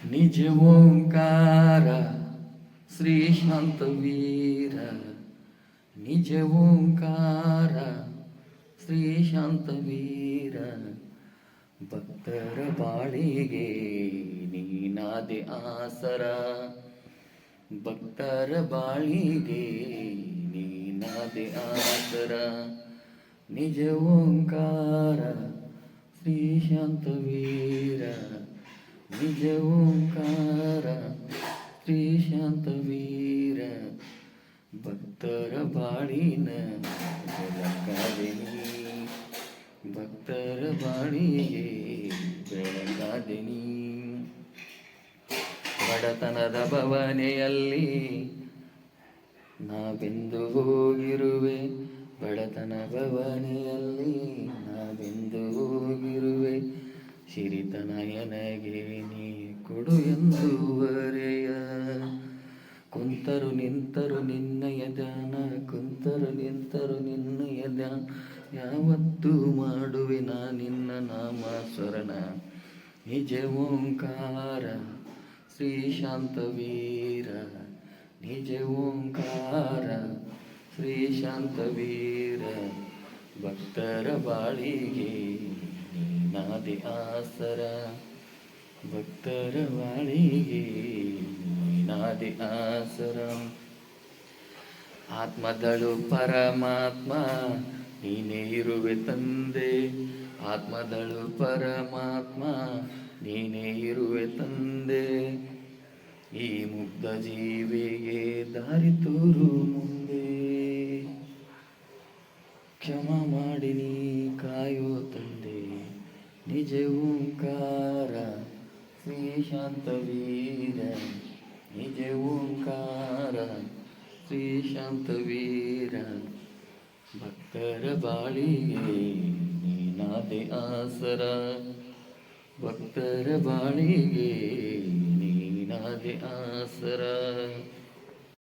ನಿಜ ಓಂಕಾರ ಶ್ರೀ ಶಾಂತವೀರ ನಿಜ ಓಂಕಾರ ಶ್ರೀ ಶಾಂತವೀರ ಭಕ್ತರ ಬಾಳಿಗೆ ನೀನಾದೆ ಆಸರ. ಭಕ್ತರ ಬಾಳಿಗೆ ನೀನಾದೆ ಆಸರ. ನಿಜ ಓಂಕಾರ ಶ್ರೀ ಶಾಂತವೀರ ನಿಜ ಓಂಕಾರ ಶ್ರೀ ಶಾಂತವೀರ ಭಕ್ತರ ಬಾಳಿನ ಬೆಳಕಾದಿನಿ ಭಕ್ತರ ಬಾಳಿಗೆ ಬೆಳಕಾದಿನಿ ಬಡತನದ ಭವನೆಯಲ್ಲಿ ನಾವೆಂದು ಹೋಗಿರುವೆ? ಬಡತನ ಭವನೆಯಲ್ಲಿ ನಾವೆಂದು ಸಿರಿತನ ಎನಗೆ ನೀ ಕೊಡು ಎಂದು ವರೆಯ. ಕುಂತರು ನಿಂತರು ನಿನ್ನಯ ಧ್ಯಾನ, ಕುಂತರು ನಿಂತರು ನಿನ್ನಯ ಧ್ಯಾನ. ಯಾವತ್ತೂ ಮಾಡುವೆ ನಾ ನಿನ್ನ ನಾಮ ಸ್ವರಣ ನಿಜ ಓಂಕಾರ ಶ್ರೀ ಶಾಂತವೀರ ನಿಜ ಓಂಕಾರ ಶ್ರೀ ಶಾಂತವೀರ ಭಕ್ತರ ಬಾಳಿಗೆ ನೀನಾದೆ ಆಸರ. ಭಕ್ತರ ವಾಳಿಗೆ ನಾದಿ ಆಸರ. ಆತ್ಮದಳು ಪರಮಾತ್ಮ, ನೀನೇ ಇರುವೆ ತಂದೆ. ಆತ್ಮದಳು ಪರಮಾತ್ಮ, ನೀನೇ ಇರುವೆ ತಂದೆ. ಈ ಮುಗ್ಧ ಜೀವಿಗೆ ದಾರಿ ತೋರು ಮುಂದೆ. ಕ್ಷಮ ಮಾಡಿ ನೀ ಕಾಯೋ ತಂದೆ. ನಿಜ ಓಂಕಾರ ಶ್ರೀ ಶಾಂತವೀರ ನಿಜ ಓಂಕಾರ ಶ್ರೀ ಶಾಂತವೀರ ಭಕ್ತರ ಬಾಳಿಗೆ ನೀನಾದೆ ಆಸರ ಭಕ್ತರ ಬಾಳಿಗೆ ನೀನಾದೆ ಆಸರ